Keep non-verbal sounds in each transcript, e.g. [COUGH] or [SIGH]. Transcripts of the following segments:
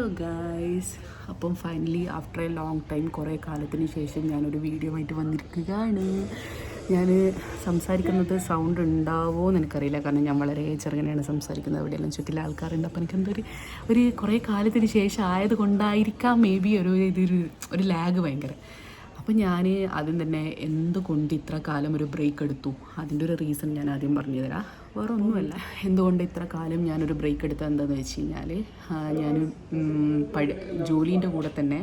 Hello guys അപ്പം finally after a long time കുറേ കാലത്തിന് ശേഷം ഞാനൊരു വീഡിയോ ആയിട്ട് വന്നിരിക്കുകയാണ്. ഞാൻ സംസാരിക്കുന്നത് സൗണ്ട് ഉണ്ടാവുമോ എന്ന് എനിക്കറിയില്ല. കാരണം ഞാൻ വളരെ ചെറുങ്ങനെയാണ് സംസാരിക്കുന്നത്. എവിടെയെല്ലാം ചുറ്റിലെ ആൾക്കാരുണ്ട്. അപ്പം എനിക്കെന്തൊരു ഒരു കുറേ കാലത്തിന് ശേഷം ആയത് കൊണ്ടായിരിക്കാം മേ ബി ഒരു ഇതൊരു ഒരു ലാഗ് ഭയങ്കര. അപ്പോൾ ഞാൻ ആദ്യം തന്നെ എന്തുകൊണ്ട് ഇത്ര കാലം ഒരു ബ്രേക്ക് എടുത്തു? അതിന്റെ ഒരു റീസൺ ഞാൻ ആദ്യം പറഞ്ഞു തരാം. വേറെ ഒന്നുമല്ല എന്തുകൊണ്ട് ഇത്ര കാലം ഞാനൊരു ബ്രേക്ക് എടുത്തത് എന്താണെന്ന് വെച്ച് കഴിഞ്ഞാൽ ഞാൻ പഠി ജോലീന്റെ കൂടെ തന്നെ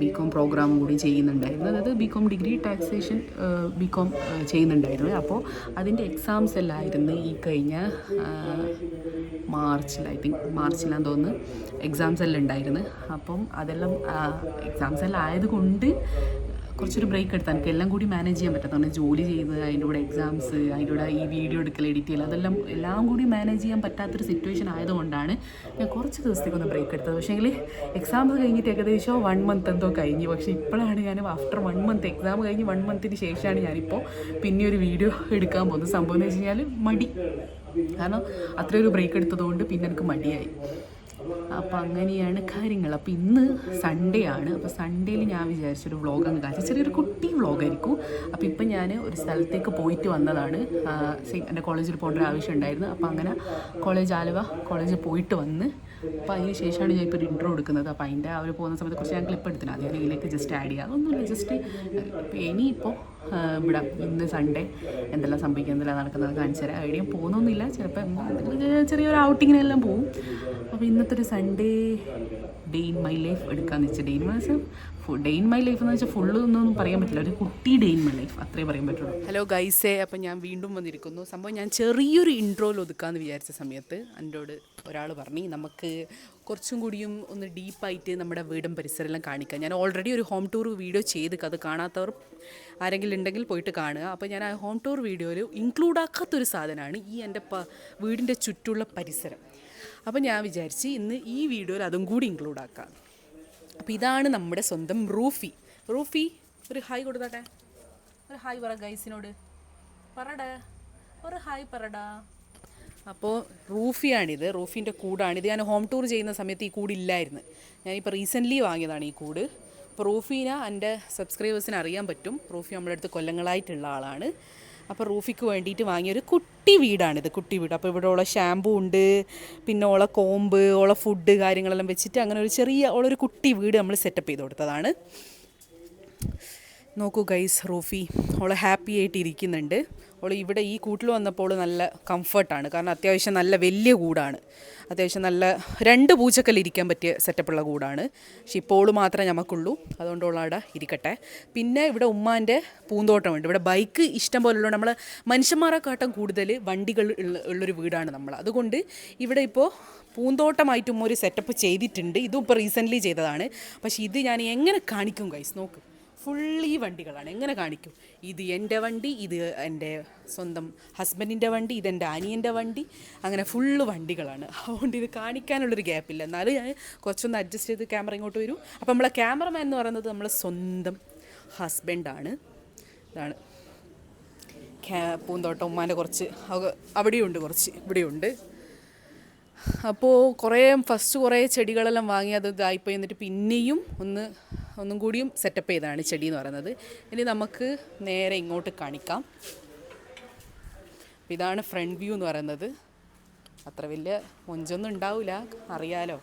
ബി കോം പ്രോഗ്രാം കൂടി ചെയ്യുന്നുണ്ടായിരുന്നു. അതായത് B Com degree taxation B Com ചെയ്യുന്നുണ്ടായിരുന്നു അപ്പോൾ അതിന്റെ എക്സാംസ് എല്ലാം ആയിരുന്നു ഈ കഴിഞ്ഞ മാർച്ചിൽ ഐ തിങ്ക് മാർച്ചിലാന്ന് തോന്നുന്നു എക്സാംസ് എല്ലാം ഉണ്ടായിരുന്നു അപ്പം അതെല്ലാം എക്സാംസ് എല്ലാം ആയതുകൊണ്ട് കുറച്ചൊരു ബ്രേക്ക് എടുത്താൽ എനിക്ക് എല്ലാം കൂടി മാനേജ് ചെയ്യാൻ പറ്റാത്തതാണ് ജോലി ചെയ്ത് അതിന്റെ കൂടെ എക്സാംസ് അതിന്റെ കൂടെ ഈ വീഡിയോ എടുക്കൽ എഡിറ്റ് ചെയ്യൽ അതെല്ലാം എല്ലാം കൂടി മാനേജ് ചെയ്യാൻ പറ്റാത്തൊരു സിറ്റുവേഷൻ ആയതുകൊണ്ടാണ് ഞാൻ കുറച്ച് ദിവസത്തേക്ക് ബ്രേക്ക് എടുത്തത്. പക്ഷേങ്കിൽ എക്സാംസ് കഴിഞ്ഞിട്ട് ഏകദേശം വൺ മന്ത് എന്തോ കഴിഞ്ഞു. പക്ഷേ ഇപ്പോഴാണ് ഞാൻ ആഫ്റ്റർ വൺ മന്ത് എക്സാം കഴിഞ്ഞ് വൺ മന്തിന് ശേഷമാണ് ഞാനിപ്പോൾ പിന്നെ ഒരു വീഡിയോ എടുക്കാൻ പോകുന്നത്. സംഭവം എന്ന് വെച്ച് കഴിഞ്ഞാൽ മടി. കാരണം അത്രയൊരു ബ്രേക്ക് എടുത്തതുകൊണ്ട് പിന്നെ എനിക്ക് മടിയായി. അപ്പോൾ അങ്ങനെയാണ് കാര്യങ്ങൾ. അപ്പോൾ ഇന്ന് സൺഡേ ആണ്. അപ്പോൾ സൺഡേയിൽ ഞാൻ വിചാരിച്ചൊരു വ്ളോഗ് അങ്ങ് കാണിച്ചു. ചെറിയൊരു കുട്ടി വ്ളോഗായിരിക്കും അപ്പോൾ ഇപ്പം ഞാൻ ഒരു സ്ഥലത്തേക്ക് പോയിട്ട് വന്നതാണ്. എന്റെ കോളേജിൽ പോകേണ്ട ഒരു ആവശ്യം ഉണ്ടായിരുന്നു. അപ്പോൾ അങ്ങനെ കോളേജ് ആലുവ കോളേജിൽ പോയിട്ട് വന്ന് അപ്പോൾ അതിന് ശേഷമാണ് ഞാൻ ഇപ്പോൾ ഒരു ഇൻട്രോ എടുക്കുന്നത്. അപ്പോൾ അതിന്റെ അവർ പോകുന്ന സമയത്ത് കുറച്ച് ഞാൻ ക്ലിപ്പ് എടുത്തിന് ആദ്യം ഇതിലേക്ക് ജസ്റ്റ് ആഡ് ചെയ്യുക അതൊന്നുമില്ല ജസ്റ്റ് ഇനിയിപ്പോൾ ഇവിടെ ഇന്ന് സൺഡേ എന്തെല്ലാം സംഭവിക്കുക എന്തെല്ലാം നടക്കുന്നത് കാണിച്ചു തരാം. എവിടെയും പോകുന്നൊന്നുമില്ല. ചിലപ്പോൾ ചെറിയൊരു ഔട്ടിങ്ങിനെല്ലാം പോകും. അപ്പോൾ ഇന്നത്തെ ഒരു Sunday day in my life എടുക്കാന്ന് വെച്ചാൽ day in my day in my life എന്ന് വെച്ചാൽ ഫുള്ള് ഒന്നും പറയാൻ പറ്റില്ല. ഒരു കുട്ടി ഡേ ഇൻ മൈ ലൈഫ് അത്രേ പറയാൻ പറ്റുള്ളൂ. ഹലോ ഗൈസേ അപ്പം ഞാൻ വീണ്ടും വന്നിരിക്കുന്നു. സംഭവം ഞാൻ ചെറിയൊരു ഇൻട്രോൽ ഒതുക്കാമെന്ന് വിചാരിച്ച സമയത്ത് എന്നോട് ഒരാൾ പറഞ്ഞു നമുക്ക് കുറച്ചും കൂടിയും ഒന്ന് ഡീപ്പായിട്ട് നമ്മുടെ വീടും പരിസരമെല്ലാം കാണിക്കാം. ഞാൻ ഓൾറെഡി ഒരു ഹോം ടൂർ വീഡിയോ ചെയ്ത് അത് കാണാത്തവർ ആരെങ്കിലും ഉണ്ടെങ്കിൽ പോയിട്ട് കാണുക. അപ്പോൾ ഞാൻ ആ ഹോം ടൂർ വീഡിയോയിൽ ഇൻക്ലൂഡ് ആക്കാത്തൊരു സാധനമാണ് ഈ എന്റെ വീടിന്റെ ചുറ്റുള്ള പരിസരം. അപ്പോൾ ഞാൻ വിചാരിച്ച് ഇന്ന് ഈ വീഡിയോയിൽ അതും കൂടി ഇൻക്ലൂഡ് ആക്കാം. അപ്പോൾ ഇതാണ് നമ്മുടെ സ്വന്തം റൂഫി. റൂഫി ഒരു ഹായ് കൊടുത്താട്ടെ? ഒരു ഹായ് പറ ഗൈസിനോട്. പറടേ. ഒരു ഹായ് പറടാ. അപ്പോൾ റൂഫിയാണിത്. റൂഫിന്റെ കൂടാണിത് ഞാൻ ഹോം ടൂർ ചെയ്യുന്ന സമയത്ത് ഈ കൂടില്ലായിരുന്നു ഞാനിപ്പോൾ റീസെന്റ്ലി വാങ്ങിയതാണ് ഈ കൂട്. അപ്പോൾ റൂഫീനെ എന്റെ സബ്സ്ക്രൈബേഴ്സിന് അറിയാൻ പറ്റും. റൂഫി നമ്മുടെ അടുത്ത് കൊല്ലങ്ങളായിട്ടുള്ള ആളാണ്. അപ്പോൾ റൂഫിക്ക് വേണ്ടിയിട്ട് വാങ്ങിയൊരു കുട്ടി വീടാണിത് കുട്ടി വീട്. അപ്പോൾ ഇവിടെ ഉള്ള ഷാമ്പൂ ഉണ്ട് പിന്നെ ഉള്ള കോമ്പ് ഉള്ള ഫുഡ് കാര്യങ്ങളെല്ലാം വെച്ചിട്ട് അങ്ങനെ ഒരു ചെറിയ ഉള്ളൊരു കുട്ടി വീട് നമ്മൾ സെറ്റപ്പ് ചെയ്ത് കൊടുത്തതാണ്. നോക്കൂ ഗൈസ് റൂഫി അവൾ ഹാപ്പി ആയിട്ട് ഇരിക്കുന്നുണ്ട്. അവൾ ഇവിടെ ഈ കൂട്ടിൽ വന്നപ്പോൾ നല്ല കംഫർട്ടാണ് കാരണം അത്യാവശ്യം നല്ല വലിയ കൂടാണ്. അത്യാവശ്യം നല്ല രണ്ട് പൂച്ചക്കല്ല് ഇരിക്കാൻ പറ്റിയ സെറ്റപ്പുള്ള കൂടാണ്. പക്ഷെ ഇപ്പോൾ മാത്രമേ നമുക്കുള്ളൂ. അതുകൊണ്ടുള്ള അവിടെ ഇരിക്കട്ടെ. പിന്നെ ഇവിടെ ഉമ്മാന്റെ പൂന്തോട്ടമുണ്ട്. ഇവിടെ ബൈക്ക് ഇഷ്ടം പോലുള്ള നമ്മൾ മനുഷ്യന്മാരെക്കാട്ടും കൂടുതൽ വണ്ടികൾ ഉള്ള ഉള്ളൊരു വീടാണ് നമ്മൾ അതുകൊണ്ട് ഇവിടെ ഇപ്പോൾ പൂന്തോട്ടമായിട്ടും ഒരു സെറ്റപ്പ് ചെയ്തിട്ടുണ്ട്. ഇതും ഇപ്പോൾ റീസെന്റ്ലി ചെയ്തതാണ്. പക്ഷേ ഇത് ഞാൻ എങ്ങനെ കാണിക്കും ഗൈസ് നോക്ക്. ഫുള്ളി വണ്ടികളാണ്. എങ്ങനെ കാണിക്കും? ഇത് എന്റെ വണ്ടി ഇത് എന്റെ സ്വന്തം ഹസ്ബൻഡിന്റെ വണ്ടി ഇതെന്റെ അനിയന്റെ വണ്ടി. അങ്ങനെ ഫുള്ള് വണ്ടികളാണ്. അതുകൊണ്ട് ഇത് കാണിക്കാനുള്ളൊരു ഗ്യാപ്പില്ല എന്നാലും ഞാൻ കുറച്ചൊന്ന് അഡ്ജസ്റ്റ് ചെയ്ത് ക്യാമറ ഇങ്ങോട്ട് വരും. അപ്പോൾ നമ്മളെ ക്യാമറമാൻ എന്ന് പറയുന്നത് നമ്മളെ സ്വന്തം ഹസ്ബൻഡാണ് ഇതാണ്. പൂന്തോട്ടം ഉമ്മാന്റെ കുറച്ച് അവിടെയുണ്ട് കുറച്ച് ഇവിടെയുണ്ട്. അപ്പോൾ കുറേ ഫസ്റ്റ് കുറേ ചെടികളെല്ലാം വാങ്ങി അത് ഇതായിപ്പോയി. എന്നിട്ട് പിന്നെയും ഒന്ന് ഒന്നും കൂടിയും സെറ്റപ്പ് ചെയ്തതാണ് ചെടി എന്ന് പറയുന്നത്. ഇനി നമുക്ക് നേരെ ഇങ്ങോട്ട് കാണിക്കാം. ഇതാണ് ഫ്രണ്ട് വ്യൂ എന്ന് പറയുന്നത്. അത്ര വലിയ മൊഞ്ചൊന്നും ഉണ്ടാവില്ല അറിയാലോ.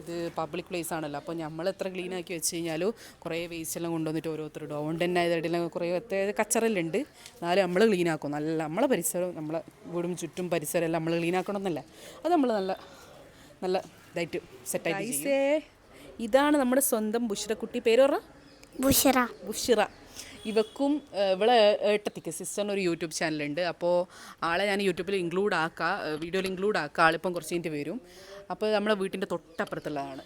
ഇത് പബ്ലിക് പ്ലേസ് ആണല്ലോ. അപ്പോൾ നമ്മൾ എത്ര ക്ലീൻ ആക്കി വെച്ച് കഴിഞ്ഞാലും കുറേ വേസ്റ്റ് എല്ലാം കൊണ്ടുവന്നിട്ട് ഓരോരുത്തർ ഇടും. അതുകൊണ്ട് തന്നെ ഇതിടെല്ലാം കുറേ അത്യാവശ്യം കച്ചറെല്ലാം ഉണ്ട്. എന്നാലും നമ്മൾ ക്ലീൻ ആക്കും. നല്ല നമ്മളെ പരിസരം നമ്മളെ വീടും ചുറ്റും പരിസരം എല്ലാം നമ്മൾ ക്ലീൻ ആക്കണമെന്നല്ല. അത് നമ്മൾ നല്ല നല്ല ഇതായിട്ട് സെറ്റായിട്ട് ഇതാണ് നമ്മുടെ സ്വന്തം ബുഷിറക്കുട്ടി പേര് ബുഷിറ. ബുഷറ. ഇവക്കും ഇവിടെ ഇവളെ ഏട്ടത്തിക്ക് സിസ്റ്ററിന് ഒരു യൂട്യൂബ് ചാനലുണ്ട്. അപ്പോൾ ആളെ ഞാൻ യൂട്യൂബിൽ ഇൻക്ലൂഡ് ആക്കാം വീഡിയോയിൽ ഇൻക്ലൂഡ് ആക്കാം. ആളിപ്പം കുറച്ച് കഴിഞ്ഞിട്ട് വരും. അപ്പോൾ നമ്മുടെ വീട്ടിന്റെ തൊട്ടപ്പുറത്തുള്ളതാണ്.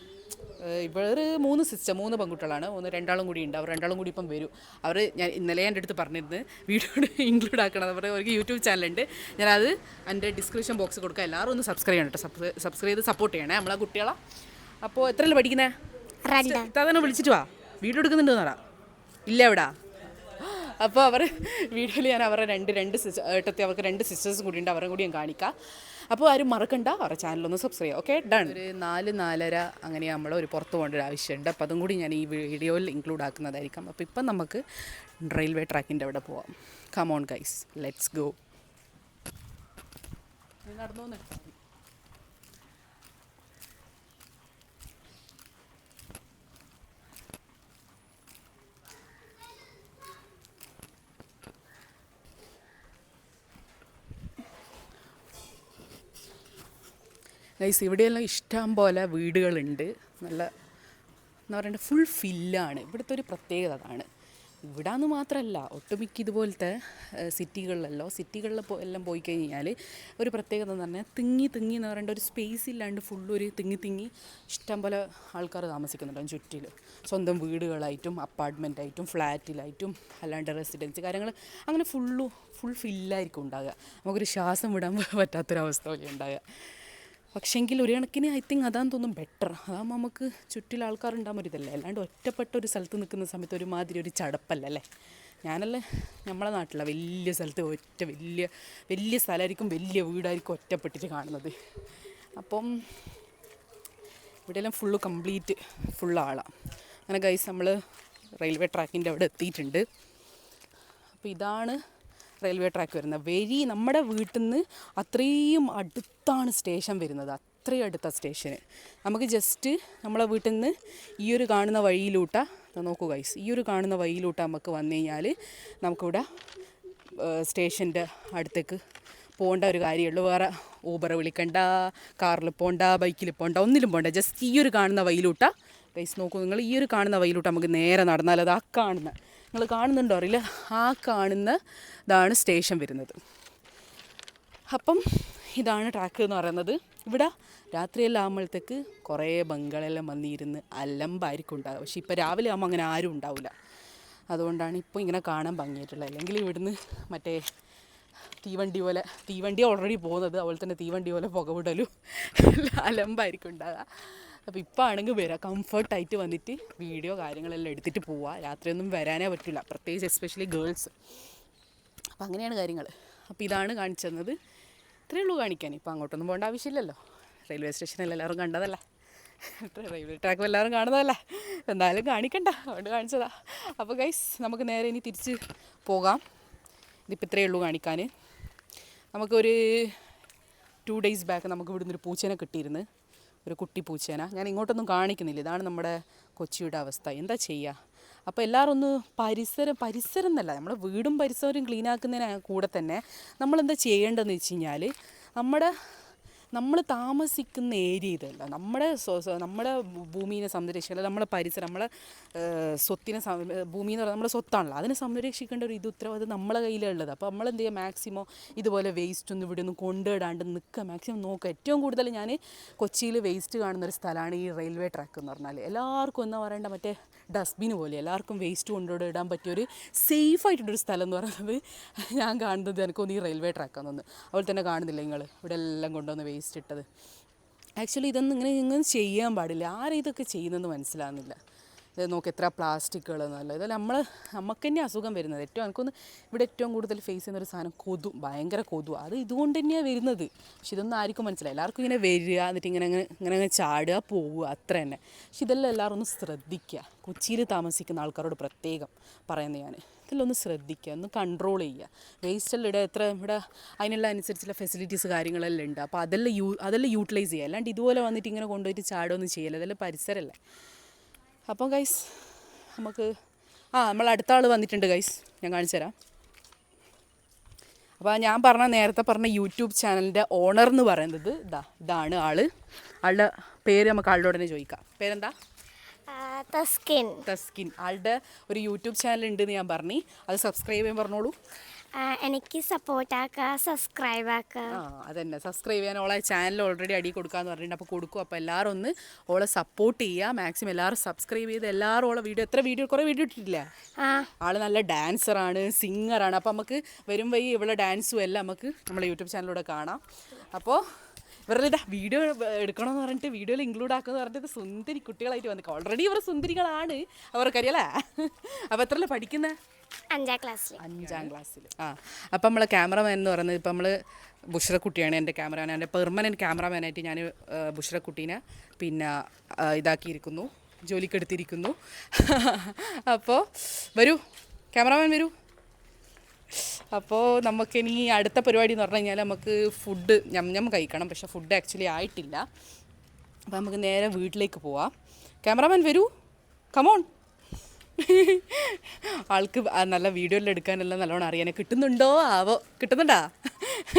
ഇവർ മൂന്ന് സിസ്റ്റർ മൂന്ന് പെൺകുട്ടികളാണ്. ഒന്ന് രണ്ടാളും കൂടി ഉണ്ട്. അവർ രണ്ടാളും കൂടി ഇപ്പം വരും. അവർ ഞാൻ ഇന്നലെ എന്റെ അടുത്ത് പറഞ്ഞിരുന്നു വീഡിയോ ഇൻക്ലൂഡ് ആക്കണം അവർ അവർക്ക് യൂട്യൂബ് ചാനലുണ്ട്. ഞാനത് എന്റെ ഡിസ്ക്രിപ്ഷൻ ബോക്സ് കൊടുക്കാം. എല്ലാവരും ഒന്ന് സബ്സ്ക്രൈബ് ചെയ്യണം കേട്ടോ. സബ്സ്ക്രൈബ് ചെയ്ത് സപ്പോർട്ട് ചെയ്യണേ. നമ്മളെ കുട്ടികളെ. അപ്പോൾ എത്രയല്ലേ പഠിക്കുന്നേ? വിളിച്ചിട്ട് വാ. വീഡിയോ എടുക്കുന്നുണ്ട് പറ. ഇല്ല എവിടാ? അപ്പോൾ അവർ വീഡിയോയിൽ ഞാൻ അവരുടെ രണ്ട് രണ്ട് സിസ്റ്റർ ഏട്ടത്തി അവർക്ക് രണ്ട് സിസ്റ്റേഴ്സും കൂടി ഉണ്ട്. അവരെ കൂടി ഞാൻ കാണിക്കാം. അപ്പോൾ ആരും മറക്കണ്ട. അവരുടെ ചാനലൊന്ന് സബ്സ്ക്രൈബ് ചെയ്യാം ഓക്കെ ഡൺ ഒരു നാല് നാലര അങ്ങനെ നമ്മൾ ഒരു പുറത്ത് പോകേണ്ട ഒരു ആവശ്യമുണ്ട്. അപ്പോൾ അതും കൂടി ഞാൻ ഈ വീഡിയോയിൽ ഇൻക്ലൂഡ് ആക്കുന്നതായിരിക്കും. അപ്പോൾ ഇപ്പം നമുക്ക് റെയിൽവേ ട്രാക്കിന്റെ അവിടെ പോവാം. Come on guys let's go നടന്നു ഗൈസ് ഇവിടെയെല്ലാം ഇഷ്ടം പോലെ വീടുകളുണ്ട്. നല്ല എന്ന് പറയുന്നത് ഫുൾ ഫില്ലാണ് ഇവിടുത്തെ ഒരു പ്രത്യേകത അതാണ്. ഇവിടെ നിന്ന് മാത്രമല്ല ഒട്ടുമിക്ക ഇതുപോലത്തെ സിറ്റികളിലല്ലോ സിറ്റികളിൽ എല്ലാം പോയി കഴിഞ്ഞാൽ ഒരു പ്രത്യേകത എന്ന് പറഞ്ഞാൽ തിങ്ങി തിങ്ങി എന്ന് പറയേണ്ട ഒരു സ്പേസ് ഇല്ലാണ്ട് ഫുൾ ഒരു തിങ്ങി തിങ്ങി ഇഷ്ടം പോലെ ആൾക്കാർ താമസിക്കുന്നുണ്ടാവും ചുറ്റിൽ സ്വന്തം വീടുകളായിട്ടും അപ്പാർട്ട്മെന്റായിട്ടും ഫ്ലാറ്റിലായിട്ടും അല്ലാണ്ട് റെസിഡൻസി കാര്യങ്ങൾ അങ്ങനെ ഫുള്ളു ഫുൾ ഫില്ലായിരിക്കും ഉണ്ടാകുക നമുക്കൊരു ശ്വാസം വിടാൻ പറ്റാത്തൊരവസ്ഥ പോലെ ഉണ്ടാകുക പക്ഷേങ്കിൽ ഒരു കണക്കിന് ഐ തിങ്ക് അതാന്ന് തോന്നും ബെറ്റർ അതാകുമ്പോൾ നമുക്ക് ചുറ്റിൽ ആൾക്കാരുണ്ടാകുമ്പോൾ ഒരിതല്ലേ അല്ലാണ്ട് ഒറ്റപ്പെട്ട ഒരു സ്ഥലത്ത് നിൽക്കുന്ന സമയത്ത് ഒരുമാതിരി ഒരു ചടപ്പല്ലേ ഞാനല്ലേ നമ്മളെ നാട്ടിലെ വലിയ സ്ഥലത്ത് ഒറ്റ വലിയ വലിയ സ്ഥലമായിരിക്കും വലിയ വീടായിരിക്കും ഒറ്റപ്പെട്ടിട്ട് കാണുന്നത്. അപ്പം ഇവിടെയെല്ലാം ഫുള്ള് കംപ്ലീറ്റ് ഫുൾ ആളാണ് അങ്ങനെ ഗൈസ് നമ്മൾ റെയിൽവേ ട്രാക്കിന്റെ അവിടെ എത്തിയിട്ടുണ്ട്. അപ്പോൾ ഇതാണ് റെയിൽവേ ട്രാക്ക് വരുന്നത്. വെരി നമ്മുടെ വീട്ടിൽ നിന്ന് അത്രയും അടുത്താണ് സ്റ്റേഷൻ വരുന്നത്. അത്രയും അടുത്ത സ്റ്റേഷന്. നമുക്ക് ജസ്റ്റ് നമ്മളെ വീട്ടിൽ നിന്ന് ഈ ഒരു കാണുന്ന വഴിയിലൂട്ട നോക്കൂ ഗൈസ് ഈ ഒരു കാണുന്ന വഴിയിലൂട്ട നമുക്ക് വന്നു കഴിഞ്ഞാൽ നമുക്കിവിടെ സ്റ്റേഷന്റെ അടുത്തേക്ക് പോകേണ്ട ഒരു കാര്യമുള്ളൂ വേറെ ഊബർ വിളിക്കണ്ട കാറിൽ പോകണ്ട ബൈക്കിൽ പോകണ്ട ഒന്നിലും പോകണ്ട ജസ്റ്റ് ഈ ഒരു കാണുന്ന വഴിയിലൂട്ട. ഗൈസ് നോക്കൂ നിങ്ങൾ ഈ ഒരു കാണുന്ന വഴിയിലൂട്ട നമുക്ക് നേരെ നടന്നാൽ അത് ആ കാണുന്ന. നിങ്ങൾ കാണുന്നുണ്ടോ അറിയില്ല. ആ കാണുന്ന ഇതാണ് സ്റ്റേഷൻ വരുന്നത്. അപ്പം ഇതാണ് ട്രാക്ക് എന്ന് പറയുന്നത്. ഇവിടെ രാത്രിയെല്ലാം ആകുമ്പോഴത്തേക്ക് കുറേ ബംഗളെല്ലാം വന്നിരുന്ന് അലമ്പായിരിക്കും ഉണ്ടാകുക പക്ഷേ ഇപ്പോൾ രാവിലെ ആകുമ്പോൾ അങ്ങനെ ആരും ഉണ്ടാവില്ല. അതുകൊണ്ടാണ് ഇപ്പോൾ ഇങ്ങനെ കാണാൻ ഭംഗിയായിട്ടുള്ളത്. അല്ലെങ്കിൽ ഇവിടുന്ന് മറ്റേ തീവണ്ടി പോലെ തീവണ്ടി ഓൾറെഡി പോകുന്നത്. അതുപോലെ തന്നെ തീവണ്ടി പോലെ പുകവിടലും [LAUGHS] അലമ്പായിരിക്കും ഉണ്ടാകുക അപ്പോൾ ഇപ്പോൾ ആണെങ്കിൽ വരാം. കംഫർട്ടായിട്ട് വന്നിട്ട് വീഡിയോ കാര്യങ്ങളെല്ലാം എടുത്തിട്ട് പോവുക രാത്രിയൊന്നും വരാനേ പറ്റില്ല പ്രത്യേകിച്ച് എസ്പെഷ്യലി ഗേൾസ് അപ്പം അങ്ങനെയാണ് കാര്യങ്ങൾ അപ്പോൾ ഇതാണ് കാണിച്ചു തന്നത്. ഇത്രയേ ഉള്ളൂ കാണിക്കാൻ. ഇപ്പോൾ അങ്ങോട്ടൊന്നും പോകേണ്ട ആവശ്യമില്ലല്ലോ. റെയിൽവേ സ്റ്റേഷനിൽ എല്ലാവരും കണ്ടതല്ലേ? റെയിൽവേ ട്രാക്ക് എല്ലാവരും കാണുന്നതല്ലേ? എന്തായാലും കാണിക്കണ്ട. അതുകൊണ്ട് കാണിച്ചതാ. അപ്പോൾ ഗൈസ് നമുക്ക് നേരെ ഇനി തിരിച്ച് പോകാം. ഇതിപ്പോൾ ഇത്രയേ ഉള്ളൂ കാണിക്കാൻ നമുക്കൊരു ടു ഡേയ്സ് ബാക്ക് നമുക്ക് ഇവിടുന്ന് ഒരു പൂച്ചേനെ കിട്ടിയിരുന്നു. ഒരു കുട്ടി പൂച്ചേന. ഞാൻ ഇങ്ങോട്ടൊന്നും കാണിക്കുന്നില്ല. ഇതാണ് നമ്മുടെ കൊച്ചിയുടെ അവസ്ഥ. എന്താ ചെയ്യുക അപ്പോൾ എല്ലാവരും ഒന്ന് പരിസരം പരിസരം എന്നല്ല നമ്മുടെ വീടും പരിസരവും ക്ലീൻ ആക്കുന്നതിന് കൂടെ തന്നെ നമ്മളെന്താ ചെയ്യേണ്ടതെന്ന് വെച്ച് കഴിഞ്ഞാൽ നമ്മുടെ നമ്മൾ താമസിക്കുന്ന ഏരിയ ഇതല്ല. നമ്മുടെ നമ്മുടെ ഭൂമിയെ സംരക്ഷിക്കുക നമ്മുടെ പരിസരം നമ്മളെ സ്വത്തിനെ ഭൂമി എന്ന് പറയുന്നത് നമ്മുടെ സ്വത്താണല്ലോ. അതിനെ സംരക്ഷിക്കേണ്ട ഒരു ഇത് ഉത്തരവാദിത്വം നമ്മളെ കയ്യിലുള്ളത്. അപ്പോൾ നമ്മൾ എന്ത് ചെയ്യുക മാക്സിമം ഇതുപോലെ വേസ്റ്റ് ഒന്നും ഇവിടെ ഒന്നും കൊണ്ടുവിടാണ്ട് നിൽക്കുക മാക്സിമം നോക്കുക ഏറ്റവും കൂടുതൽ ഞാൻ കൊച്ചിയിൽ വേസ്റ്റ് കാണുന്ന ഒരു സ്ഥലമാണ് ഈ റെയിൽവേ ട്രാക്ക് എന്ന് പറഞ്ഞാൽ എല്ലാവർക്കും എന്താ പറയേണ്ട? മറ്റേ ഡസ്റ്റ്ബിൻ പോലെ എല്ലാവർക്കും വേസ്റ്റ് കൊണ്ടുപോയി ഇടാൻ പറ്റിയൊരു സേഫ് ആയിട്ടുള്ളൊരു സ്ഥലം എന്ന് പറയുന്നത് ഞാൻ കാണുന്നത് എനിക്കൊന്ന് ഈ റെയിൽവേ ട്രാക്കാന്ന് തോന്നുന്നു. അതുപോലെ തന്നെ കാണുന്നില്ല നിങ്ങൾ ഇവിടെ എല്ലാം കൊണ്ടുവന്ന് വേസ്റ്റ് ഇട്ടത്. ആക്ച്വലി ഇതൊന്നും ഇങ്ങനെ ഇങ്ങനെ ചെയ്യാൻ പാടില്ല. ആരും ഇതൊക്കെ ചെയ്യുന്നതെന്ന് മനസ്സിലാകുന്നില്ല ഇത് നോക്ക് എത്ര പ്ലാസ്റ്റിക്കുകൾ എന്നല്ല ഇതല്ല നമ്മൾ നമുക്ക് തന്നെ അസുഖം വരുന്നത്. ഏറ്റവും എനിക്കൊന്ന് ഇവിടെ ഏറ്റവും കൂടുതൽ ഫേസ് ചെയ്യുന്ന ഒരു സാധനം കൊതു ഭയങ്കര കൊതു. അത് ഇതുകൊണ്ട് തന്നെയാണ് വരുന്നത്. പക്ഷെ ഇതൊന്നും ആർക്കും മനസ്സിലായി എല്ലാവർക്കും ഇങ്ങനെ വരിക എന്നിട്ട് ഇങ്ങനെ അങ്ങനെ ഇങ്ങനെ അങ്ങനെ ചാടുക പോവുക അത്ര തന്നെ. പക്ഷെ ഇതെല്ലാം എല്ലാവരും ഒന്ന് ശ്രദ്ധിക്കുക. കൊച്ചിയിൽ താമസിക്കുന്ന ആൾക്കാരോട് പ്രത്യേകം പറയുന്നത് ഞാൻ ഇതെല്ലാം ഒന്ന് ശ്രദ്ധിക്കുക ഒന്ന് കൺട്രോൾ ചെയ്യുക. വേസ്റ്റെല്ലാം ഇവിടെ എത്ര ഇവിടെ അതിനെല്ലാം അനുസരിച്ചുള്ള ഫെസിലിറ്റീസ് കാര്യങ്ങളെല്ലാം ഉണ്ട്. അപ്പോൾ അതെല്ലാം യൂ അതെല്ലാം യൂട്ടിലൈസ് ചെയ്യുക. അല്ലാണ്ട് ഇതുപോലെ വന്നിട്ട് ഇങ്ങനെ കൊണ്ടുപോയിട്ട് ചാടുകയൊന്നും ചെയ്യില്ല. അതെല്ലാം പരിസരമല്ലേ. അപ്പം ഗൈസ് നമുക്ക് ആ നമ്മൾ അടുത്ത ആൾ വന്നിട്ടുണ്ട് ഗൈസ് ഞാൻ കാണിച്ചു തരാം. അപ്പോൾ ഞാൻ പറഞ്ഞ നേരത്തെ പറഞ്ഞ യൂട്യൂബ് ചാനലിന്റെ ഓണർ എന്ന് പറയുന്നത് ഇതാ ഇതാണ് ആൾ. ആളുടെ പേര് നമുക്ക് ആളുടെ ഉടനെ ചോദിക്കാം. പേരെന്താ? തസ്കിൻ. തസ്കിൻ. ആളുടെ ഒരു യൂട്യൂബ് ചാനൽ ഉണ്ട് എന്ന് ഞാൻ പറഞ്ഞു. അത് സബ്സ്ക്രൈബ് ചെയ്യാൻ പറഞ്ഞോളൂ. എനിക്ക് സപ്പോർട്ട് ആക്കുക സബ്സ്ക്രൈബ് ആക്കുക ആ അതന്നെ. സബ്സ്ക്രൈബ് ചെയ്യാൻ ഓളെ ചാനൽ ഓൾറെഡി അടി കൊടുക്കാന്ന് പറഞ്ഞിട്ടുണ്ട്. അപ്പോൾ കൊടുക്കും. അപ്പോൾ എല്ലാവരും ഒന്ന് ഓളെ സപ്പോർട്ട് ചെയ്യുക മാക്സിമം എല്ലാവരും സബ്സ്ക്രൈബ് ചെയ്ത് എല്ലാവരും ഓളെ വീഡിയോ എത്ര വീഡിയോ കുറേ വീഡിയോ ഇട്ടിട്ടില്ല? ആ. ആൾ നല്ല ഡാൻസറാണ് സിംഗറാണ് അപ്പോൾ നമുക്ക് വരും വഴി ഇവിടെ ഡാൻസും എല്ലാം നമുക്ക് നമ്മുടെ യൂട്യൂബ് ചാനലിലൂടെ കാണാം. അപ്പോൾ ഇതാ വീഡിയോ എടുക്കണമെന്ന് പറഞ്ഞിട്ട് വീഡിയോയിൽ ഇൻക്ലൂഡ് ആക്കുമെന്ന് പറഞ്ഞിട്ട് സുന്ദരി കുട്ടികളായിട്ട് വന്നിട്ട് ഓൾറെഡി ഇവർ സുന്ദരികളാണ് അവർക്കറിയാലേ? അപ്പോൾ എത്രയല്ലേ പഠിക്കുന്നത് അഞ്ചാം ക്ലാസ്സിൽ അഞ്ചാം ക്ലാസ്സിൽ ആ അപ്പം നമ്മളെ ക്യാമറമാൻ എന്ന് പറയുന്നത് ഇപ്പം നമ്മൾ ബുഷ്രക്കുട്ടിയാണ് എന്റെ ക്യാമറമാൻ എന്റെ പെർമനന്റ് ക്യാമറമാനായിട്ട് ഞാൻ ബുഷ്രക്കുട്ടീനെ പിന്നെ ഇതാക്കിയിരിക്കുന്നു. ജോലിക്കെടുത്തിരിക്കുന്നു. അപ്പോൾ വരൂ ക്യാമറമാൻ വരൂ. അപ്പോൾ നമുക്കിനി അടുത്ത പരിപാടി എന്ന് പറഞ്ഞു കഴിഞ്ഞാൽ നമുക്ക് ഫുഡ് ഞം ഞം കഴിക്കണം. പക്ഷേ ഫുഡ് ആക്ച്വലി ആയിട്ടില്ല. അപ്പോൾ നമുക്ക് നേരെ വീട്ടിലേക്ക് പോവാം. ക്യാമറമാൻ വരൂ. കമോൺ ആൾക്ക് നല്ല വീഡിയോയിൽ എടുക്കാനെല്ലാം നല്ലോണം അറിയാനേ കിട്ടുന്നുണ്ടോ? ആവോ. കിട്ടുന്നുണ്ടാ?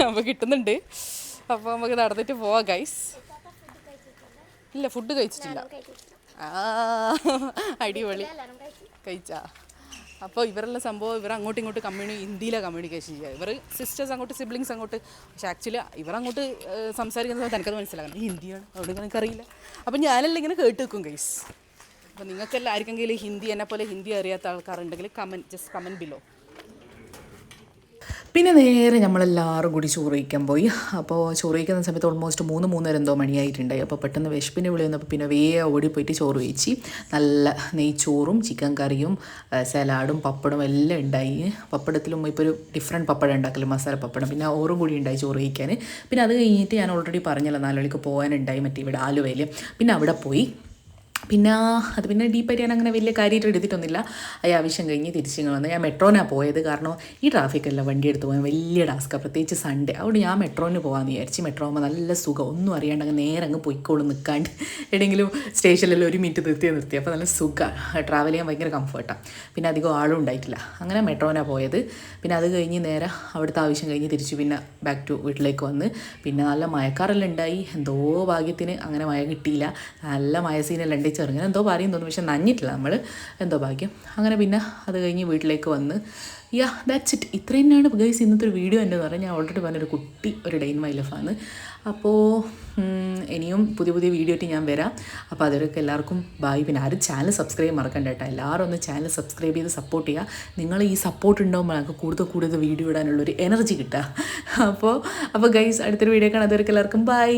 അപ്പോൾ കിട്ടുന്നുണ്ട്. അപ്പോൾ നമുക്ക് നടന്നിട്ട് പോവാം ഗൈസ് ഇല്ല ഫുഡ് കഴിച്ചിട്ടില്ല. അടിപൊളി. കഴിച്ചാ? അപ്പോൾ ഇവരെല്ലാം സംഭവം ഇവർ അങ്ങോട്ടും ഇങ്ങോട്ട് കമ്മ്യൂണി ഹിന്ദിയിലാണ് കമ്മ്യൂണിക്കേഷൻ ചെയ്യുക. ഇവർ സിസ്റ്റേഴ്സ് അങ്ങോട്ട് സിബ്ലിങ്സ് അങ്ങോട്ട്. പക്ഷേ ആക്ച്വലി ഇവർ അങ്ങോട്ട് സംസാരിക്കുന്നത് എനിക്കത് മനസ്സിലാക്കണം. ഹിന്ദിയാണ് അവിടെ എനിക്കറിയില്ല. അപ്പം ഞാനെല്ലാം ഇങ്ങനെ കേട്ട് വെക്കും ഗൈസ് അപ്പോൾ നിങ്ങൾക്കെല്ലാം ആർക്കെങ്കിലും ഹിന്ദി എന്നെ പോലെ ഹിന്ദി അറിയാത്ത ആൾക്കാരുണ്ടെങ്കിൽ കമന്റ് ജസ്റ്റ് കമന്റ് ബിലോ പിന്നെ നേരെ നമ്മളെല്ലാവരും കൂടി ചോറ് കഴിക്കാൻ പോയി. അപ്പോൾ ചോറ് കഴിക്കുന്ന സമയത്ത് ഓൾമോസ്റ്റ് മൂന്ന് മൂന്നര എന്തോ മണിയായിട്ടുണ്ടായി അപ്പോൾ പെട്ടെന്ന് വിശപ്പിന് വിളി വന്നപ്പോൾ പിന്നെ വേ ഓടിപ്പോയിട്ട് ചോറ് കഴിച്ച് നല്ല നെയ്ച്ചോറും ചിക്കൻ കറിയും സലാഡും പപ്പടും എല്ലാം ഉണ്ടായി. പപ്പടത്തിലും ഇപ്പോൾ ഒരു ഡിഫറെന്റ് പപ്പടം ഉണ്ടാക്കൽ മസാല പപ്പടം. പിന്നെ ഓറും കൂടി ഉണ്ടായി ചോറ് കഴിക്കാൻ. പിന്നെ അത് കഴിഞ്ഞിട്ട് ഞാൻ ഓൾറെഡി പറഞ്ഞല്ലോ നാലുമണിക്ക് പോകാനുണ്ടായി മറ്റേ ഇവിടെ ആലുവയിൽ പിന്നെ അവിടെ പോയി പിന്നെ അത് പിന്നെ ഡീപ്പായിട്ട് ഞാൻ അങ്ങനെ വലിയ കാര്യമായിട്ട് എടുത്തിട്ടൊന്നുമില്ല. ഈ ആവശ്യം കഴിഞ്ഞ് തിരിച്ചിങ്ങനെ വന്ന് ഞാൻ മെട്രോനാണ് പോയത്. കാരണം ഈ ട്രാഫിക്കെല്ലാം വണ്ടി എടുത്ത് പോകാൻ വലിയ ടാസ്ക്കാണ് പ്രത്യേകിച്ച് സൺഡേ അതുകൊണ്ട് ഞാൻ മെട്രോന് പോകാമെന്ന് വിചാരിച്ച് മെട്രോ ആകുമ്പോൾ നല്ല സുഖം. ഒന്നും അറിയാണ്ട് അങ്ങ് നേരെ അങ്ങ് പൊയ്ക്കോളും നിൽക്കാണ്ട് എവിടെയെങ്കിലും സ്റ്റേഷനിലെല്ലാം ഒരു മിനിറ്റ് നിർത്തിയാൽ നിർത്തി. അപ്പോൾ നല്ല സുഖമാണ് ട്രാവൽ ചെയ്യാൻ ഭയങ്കര കംഫർട്ടാണ് പിന്നെ അധികം ആളും ഉണ്ടായിട്ടില്ല. അങ്ങനെ മെട്രോനാണ് പോയത്. പിന്നെ അത് കഴിഞ്ഞ് നേരെ അവിടുത്തെ ആവശ്യം കഴിഞ്ഞ് തിരിച്ച് പിന്നെ ബാക്ക് ടു വീട്ടിലേക്ക് വന്ന്. പിന്നെ നല്ല മയക്കാറെല്ലാം ഉണ്ടായി. എന്തോ ഭാഗ്യത്തിന് അങ്ങനെ മഴ കിട്ടിയില്ല. നല്ല മയ സീനെല്ലാം ഉണ്ട്. ചെറുങ്ങനെ എന്തോ പറയും തോന്നുന്നു. പക്ഷെ നഞ്ഞിട്ടില്ല നമ്മൾ എന്തോ ഭാഗ്യം. അങ്ങനെ പിന്നെ അത് കഴിഞ്ഞ് വീട്ടിലേക്ക് വന്ന് യാ ദാറ്റ്സ് ഇറ്റ് ഇത്ര തന്നെയാണ് ഗൈസ് ഇന്നത്തെ ഒരു വീഡിയോ എന്റെ എന്ന് പറഞ്ഞാൽ ഞാൻ ഓൾറെഡി പറഞ്ഞൊരു കുട്ടി ഒരു ഡെയിൻ മൈ ലൈഫാണ് അപ്പോൾ ഇനിയും പുതിയ പുതിയ വീഡിയോ ആയിട്ട് ഞാൻ വരാം. അപ്പോൾ അതിലൊക്കെ എല്ലാവർക്കും ബായ് പിന്നെ ആരും ചാനൽ സബ്സ്ക്രൈബ് മറക്കണ്ട കേട്ടോ. എല്ലാവരും ഒന്ന് ചാനൽ സബ്സ്ക്രൈബ് ചെയ്ത് സപ്പോർട്ട് ചെയ്യുക. നിങ്ങൾ ഈ സപ്പോർട്ട് ഉണ്ടാകുമ്പോൾ ഞങ്ങൾക്ക് കൂടുതൽ കൂടുതൽ വീഡിയോ ഇടാനുള്ളൊരു എനർജി കിട്ടുക. അപ്പോൾ അപ്പോൾ ഗൈസ് അടുത്തൊരു വീഡിയോ അതുവരെ എല്ലാവർക്കും ബൈ